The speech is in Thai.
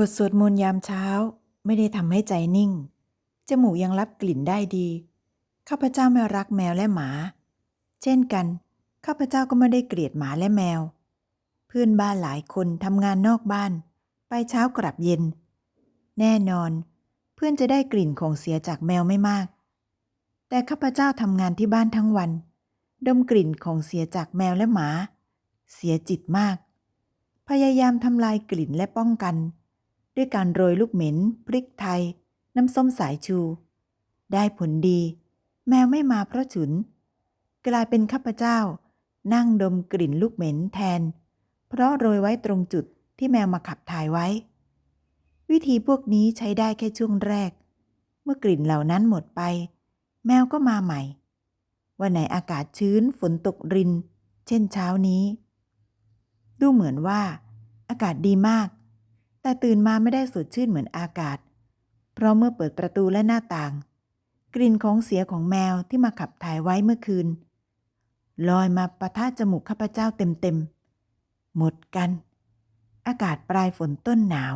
บทสวดมนต์ยามเช้าไม่ได้ทำให้ใจนิ่ง จมูกยังรับกลิ่นได้ดี ข้าพเจ้าไม่รักแมวและหมา เช่นกัน ข้าพเจ้าก็ไม่ได้เกลียดหมาและแมว เพื่อนบ้านหลายคนทำงานนอกบ้าน ไปเช้ากลับเย็น แน่นอน เพื่อนจะได้กลิ่นของเสียจากแมวไม่มาก แต่ข้าพเจ้าทำงานที่บ้านทั้งวัน ดมกลิ่นของเสียจากแมวและหมา เสียจิตมาก พยายามทำลายกลิ่นและป้องกัน ด้วยการโรยลูกเหม็นพริกไทย น้ำส้มสายชู ได้ผลดี แมวไม่มาเพราะฉุน กลายเป็นข้าพเจ้า นั่งดมกลิ่นลูกเหม็นแทน เพราะโรยไว้ตรงจุดที่แมวมาขับถ่ายไว้ วิธีพวกนี้ใช้ได้แค่ช่วงแรก เมื่อกลิ่นเหล่านั้นหมดไป แมวก็มาใหม่ วันไหนอากาศชื้นฝนตกริน เช่นเช้านี้ ดูเหมือนว่า อากาศดีมาก แต่ตื่นมาไม่ได้สดชื่นเหมือนอากาศ เพราะเมื่อเปิดประตูและหน้าต่าง กลิ่นของเสียของแมวที่มาขับถ่ายไว้เมื่อคืน ลอยมาประทะจมูกข้าพเจ้าเต็มๆ หมดกัน อากาศปลายฝนต้นหนาว